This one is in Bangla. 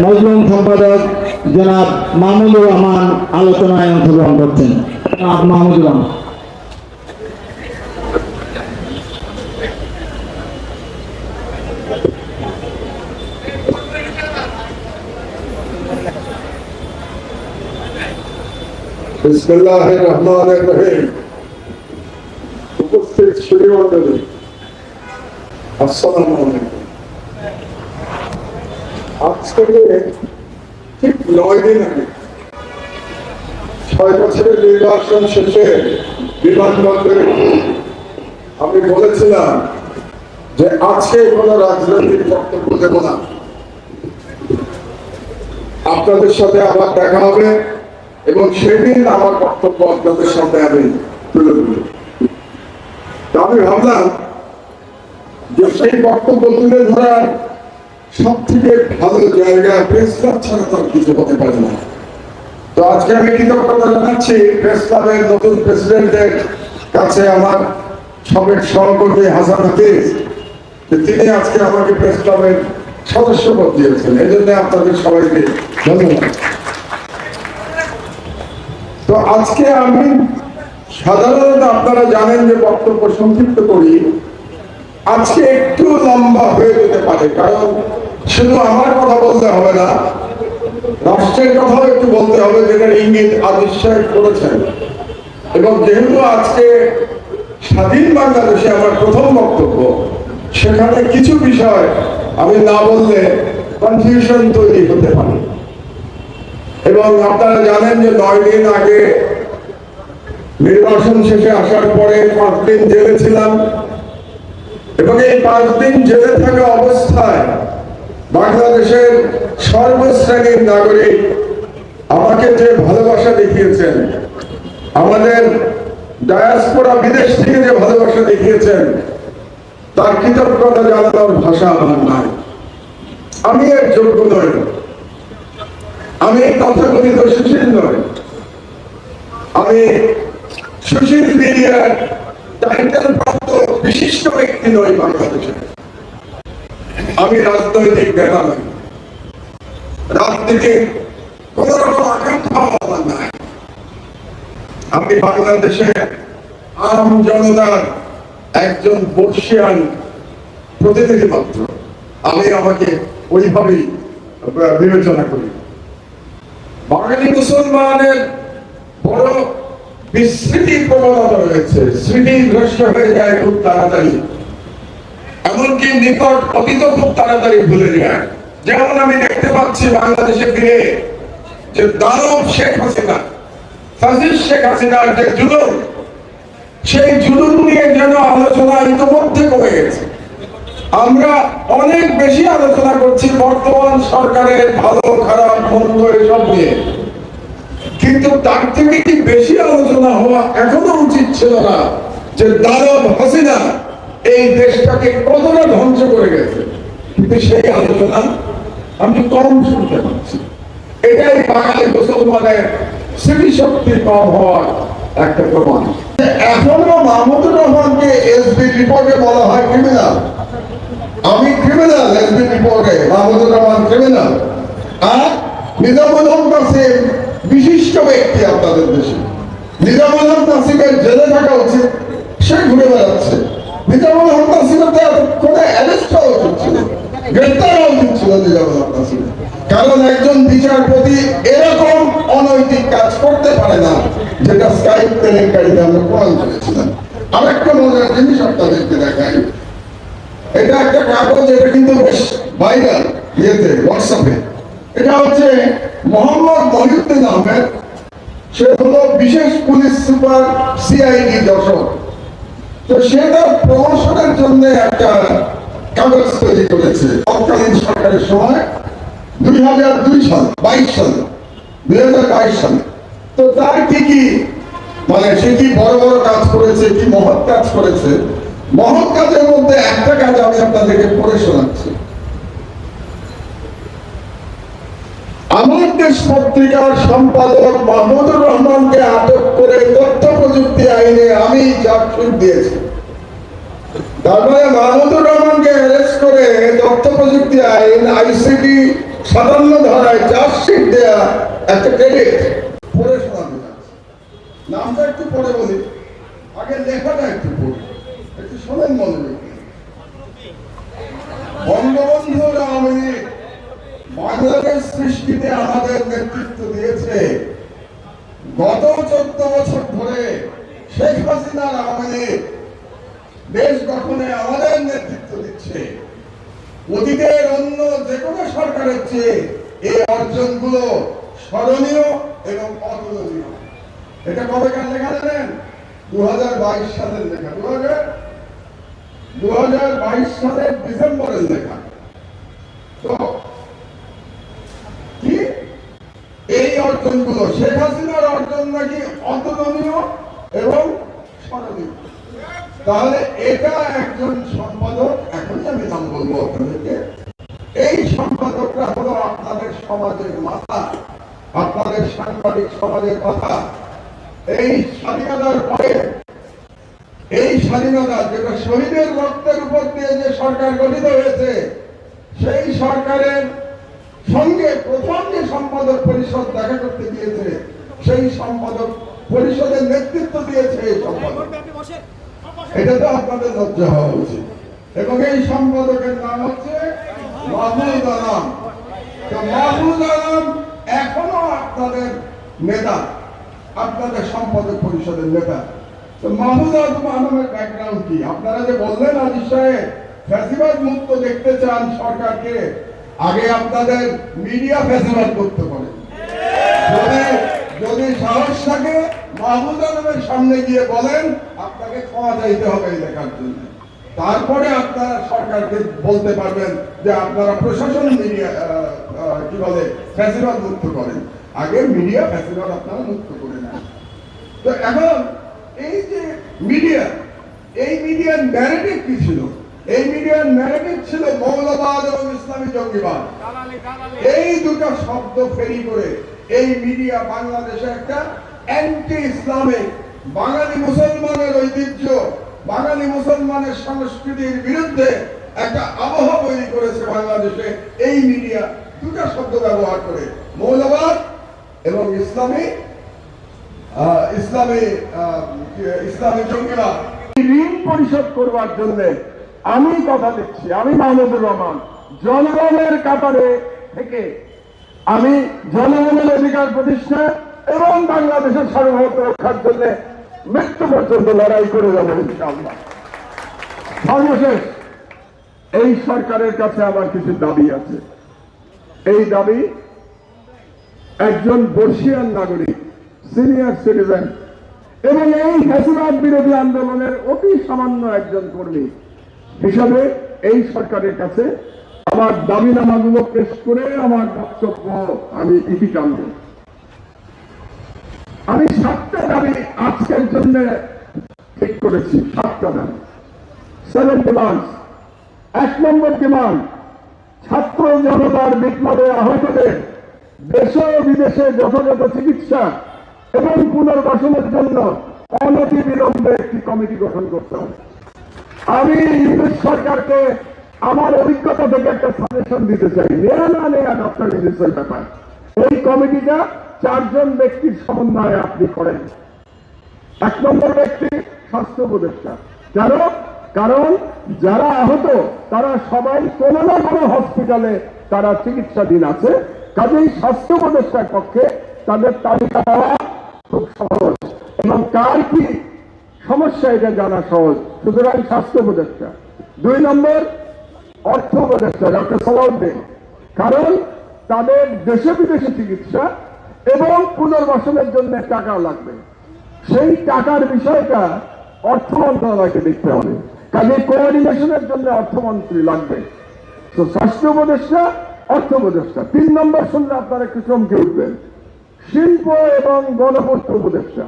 মজলুম সম্পাদক জনাব মাহমুদুর রহমান আলোচনায় অংশগ্রহণ করছেন জনাব মাহমুদুর রহমান বিসমিল্লাহ রহমান রহিম উপস্থিত শ্রীমন্ডলী আসসালামু আলাইকুম নির্বাচন শেষে বিমানবন্দরে আমি বলেছিলাম যে আজকে রাজনৈতিক বক্তব্য দেব না। আপনাদের সাথে আবার দেখা হবে এবং সেদিন আমার বক্তব্য আপনাদের সামনে আমি তুলে ধরব। আমি ভাবলাম যে সেই বক্তব্য তুলে ধরার সব থেকে ভালো জায়গা প্রেস ক্লাব ছাড়া তো কিছু হতে পারে না। তো আজকে আমি কৃতজ্ঞতা জানাচ্ছি প্রেস ক্লাবের নতুন প্রেসিডেন্টের কাছে আমার সবের সহকর্মী হাসান হাফিজ তিনি আজকে আমাকে প্রেস ক্লাবের সদস্য পদ দিয়েছেন। এই জন্য আপনাদের সবাইকে ধন্যবাদ। তো আজকে আমি সাধারণত আপনারা জানেন যে বক্তব্য সংক্ষিপ্ত করি। আজকে একটু লম্বা হয়ে যেতে পারে, কারণ শুধু আমার কথা বলতে হবে না, রাষ্ট্রের কথাও একটু বলতে হবে যেটার ইঙ্গিত আদিশ করেছেন। এবং যেহেতু আজকে স্বাধীন বাংলাদেশে আমার প্রথম বক্তব্য, সেখানে কিছু বিষয় আমি না বললে কনফিউশন তৈরি হতে পারে। এবং আপনারা জানেন যে নয় দিন আগে নির্বাচন শেষে আসার পরে পাঁচ দিন জেলে ছিলাম। এবং এই পাঁচ দিন জেলে থাকা অবস্থায় বাংলাদেশের সর্বশ্রেণীর নাগরিক আমাকে যে ভালোবাসা দেখিয়েছেন, আমাদের ডায়াসপোরা বিদেশ থেকে যে ভালোবাসা দেখিয়েছেন, তার কৃতজ্ঞতা জানানোর ভাষা আমার নাই। আমি এর যোগ্য নই। আমি তথাকথিত সুশীল নই। আমি সুশীল মিডিয়ার টাইটেল প্রাপ্ত বিশিষ্ট ব্যক্তি নই বাংলাদেশে আমি রাজনৈতিক নেতা নই রাজনীতির কোন রকম আকাঙ্ক্ষা নাই। আমি বাংলাদেশে আম জনতার একজন বর্ষিয়ান প্রতিনিধি মাত্র। আমি আমাকে ওইভাবেই বিবেচনা করি। বাঙালি মুসলমানের বড় বিস্মৃতি প্রবণতা রয়েছে। স্মৃতি ভ্রষ্ট হয়ে যায় খুব তাড়াতাড়ি। এমনকি নিকট অতীত খুব তাড়াতাড়ি ভুলে যায়। যেমন আমি দেখতে পাচ্ছি বাংলাদেশে ফিরে যে দানব শেখ হাসিনা ফাজিল শেখ হাসিনার যে জুলুম, সেই জুলুম নিয়ে যেন আলোচনা ইতিমধ্যে কমে গেছে। আমরা অনেক বেশি আলোচনা করছি বর্তমান সরকারের ভালো, খারাপ, মন্দ এসব নিয়ে। কিন্তু তার থেকে কি বেশি আলোচনা হওয়া এখনও উচিত ছিল না যে দানব হাসিনা এই দেশটাকে কতটা ধ্বংস করে গেছে? কিন্তু সেই আলোচনা আমি কম শুনতে পাচ্ছি। এটাই বাঙালি মুসলমানের স্মৃতিশক্তি কম হওয়ার একটা প্রমাণ। এখনও মাহমুদুর রহমানকে এসবি রিপোর্টে বলা হয় ক্রিমিনাল আমি ক্রিমিনাল এসবি রিপোর্টে মাহমুদুর রহমান ক্রিমিনাল আর নিজামুল হক নাসিম বিশিষ্ট ব্যক্তি আপনাদের দেশে। নিজামুল হক নাসিমের জেলে থাকা উচিত, সে ঘুরে বেড়াচ্ছে। নিজামুল তো অ্যারেস্ট হওয়া কারণ একজন বিচারপতি এরকম অনৈতিক কাজ করতে পারে না, যেটা স্কাইপ কেলেঙ্কারিতে আমরা প্রমাণ করেছিলাম। আরেকটা মজার জিনিস আপনাদেরকে দেখাই। এটা একটা কাগজ, এটা কিন্তু বেশ ভাইরাল ইয়েতে হোয়াটসঅ্যাপে এটা হচ্ছে মোহাম্মদ মহিউদ্দিন আহমেদ। সে হলো বিশেষ পুলিশ সুপার সিআইডি যশোর তো সে তার প্রমোশনের জন্য একটা কাগজ তৈরি করেছে। তৎকালীন সরকারের সময়, দুই হাজার দুই সাল, বাইশ সালে, দুই হাজার বাইশ সালে। তো তার কি কি? মানে সে কি বড় বড় কাজ করেছে, কি মহৎ কাজ করেছে? মহৎ কাজের মধ্যে একটা কাজ আমি আপনাদেরকে পড়ে শোনাচ্ছি। আমার দেশ পত্রিকার সম্পাদক মাহমুদুর রহমানকে আইনে আমি চার্জশিট দিয়েছি। তারপরে মাহমুদুর রহমানকে অ্যারেস্ট করে তথ্য প্রযুক্তি আইন আইসিটি সাধারণ ধারায় চার্জশিট দেয়া একটা ক্রেডিট পড়ে যাচ্ছে নামটা একটু পড়ে বলি। আগে লেখাটা একটু পড়ি। একটু শোনেন মনে বঙ্গবন্ধু আওয়ামী লীগ বাংলাদেশ সৃষ্টিতে আমাদের নেতৃত্ব দিয়েছে। গত চোদ্দ বছর ধরে শেখ হাসিনার আওয়ামী দেশ গঠনে আমাদের নেতৃত্ব দিচ্ছে। অতীতের অন্য যে কোনো সরকারের চেয়ে এই অর্জনগুলো স্মরণীয় এবং অতুলনীয়। এটা কবেকার লেখা জানেন? দু হাজার বাইশ সালের লেখা। দু হাজার হাজার বাইশ সালের ডিসেম্বরের লেখা। তো কি? এই অর্জনগুলো, শেখ হাসিনার অর্জন নাকি অতুলনীয় এবং স্মরণীয় তাহলে এটা একজন সম্পাদক, এখনই আমি নাম বলব আপনাদেরকে, এই সম্পাদকরা হলো আপনাদের সমাজের মাথা, আপনাদের সাংবাদিক সমাজের কথা। এই স্বাধীনতার পরে, এই স্বাধীনতা যেটা শহীদের রক্তের উপর দিয়ে যে সরকার গঠিত হয়েছে, সেই সরকারের সঙ্গে প্রথম যে সম্পাদক পরিষদ দেখা করতে গিয়েছে, সেই সম্পাদক পরিষদের নেতৃত্ব দিয়েছে এই সম্পাদক। এটা তো আপনাদের লজ্জা হওয়া উচিত। এবং এই সম্পাদকের নাম হচ্ছে মাহমুদ আলম। মাহমুদ আলম এখনও আপনাদের নেতা, আপনাদের সম্পাদক পরিষদের নেতা। তো মাহমুদ আলম আলমের ব্যাকগ্রাউন্ড কি? আপনারা যে বললেন আজিজ সাহেব, ফ্যাসিবাদ মুক্ত দেখতে চান সরকারকে, আগে আপনাদের মিডিয়া ফ্যাসিবাদ করতে পারে। যদি যদি সাহস থাকে মাহমুদ আলমের সামনে গিয়ে বলেন আপনাকে ক্ষমা চাইতে হবে এই লেখার জন্য। তারপরে আপনারা সরকারকে বলতে পারবেন যে আপনারা প্রশাসন মিডিয়া কি বলে, ফ্যাসিবাদ মুক্ত করেন। আগে মিডিয়া ফ্যাসিবাদ আপনারা মুক্ত করে নেন। তো এখন এই যে মিডিয়া, এই মিডিয়ার ন্যারেটিভ কি ছিল? এই মিডিয়ার ন্যারেটিভ ছিল মৌলবাদ এবং ইসলামী জঙ্গিবাদ। এই দুটো শব্দ ফেরি করে এই মিডিয়া বাংলাদেশে একটা অ্যান্টি ইসলামিক বাঙালি মুসলমানের ঐতিহ্য, বাঙালি মুসলমানের সংস্কৃতির বিরুদ্ধে একটা আবহাওয়া তৈরি করেছে বাংলাদেশে। এই মিডিয়া দুটো শব্দ ব্যবহার করে, মৌলবাদ এবং ইসলামী ইসলামী ইসলামী জঙ্গিবাদ ঋণ পরিশোধ করবার জন্য আমি কথা দিচ্ছি, আমি মাহমুদুর রহমান। জনগণের কাতারে থেকে আমি জনগণের অধিকার প্রতিষ্ঠা এবং বাংলাদেশের সার্বভৌমত্ব রক্ষার জন্য মৃত্যু পর্যন্ত লড়াই করে যাব সর্বশেষ এই সরকারের কাছে আমার কিছু দাবি আছে। এই দাবি একজন বর্ষিয়ান নাগরিক, সিনিয়র সিটিজেন এবং এই ফ্যাসিবাদ বিরোধী আন্দোলনের অতি সামান্য একজন কর্মী হিসাবে এই সরকারের কাছে আমার দাবিনামাগুলো পেশ করে আমার বক্তব্য আমি ইতি টানব। আমি সাতটা দাবি আজকের জন্য ঠিক করেছি, সাতটা দাবি। সেভেন ডিমান্ড এক নম্বর ডিমান্ড ছাত্র জনতার বিপ্লবে আহতদের দেশে বিদেশে যথাযথ চিকিৎসা এবং পুনর্বাসনের জন্য অনতি বিলম্বে একটি কমিটি গঠন করতে হবে। আমি ইংরেজ সরকারকে আমার অভিজ্ঞতা থেকে একটা সাজেশন দিতে চাই। নেয়া না নেয়া ডক্টর ইংলিশের ব্যাপার। এই কমিটিটা চারজন ব্যক্তির সমন্বয়ে আপনি করেন। এক নম্বর ব্যক্তি স্বাস্থ্য উপদেষ্টা। কেন? কারণ যারা আহত, তারা সবাই কোনো না কোনো হসপিটালে তারা চিকিৎসাধীন আছে। কাজেই স্বাস্থ্য উপদেষ্টার পক্ষে তাদের তালিকা দেওয়া খুব সহজ। এবং কার কি সমস্যা এটা জানা সহজ। সুতরাং স্বাস্থ্য উপদেষ্টা। দুই নম্বর অর্থ উপদেষ্টা ডক্টর সালাউদ্দিন। কারণ তাদের দেশে বিদেশে চিকিৎসা এবং পুনর্বাসনের জন্য টাকা লাগবে। সেই টাকার বিষয়টা অর্থ মন্ত্রণালয়কে দেখতে হবে। কাজে কোঅর্ডিনেশনের জন্য অর্থমন্ত্রী লাগবে। তো স্বাস্থ্য উপদেষ্টা, অর্থ উপদেষ্টা, তিন নম্বর শুনলে আপনারা একটু চমকে উঠবেন। শিল্প এবং গণপূর্ত উপদেষ্টা।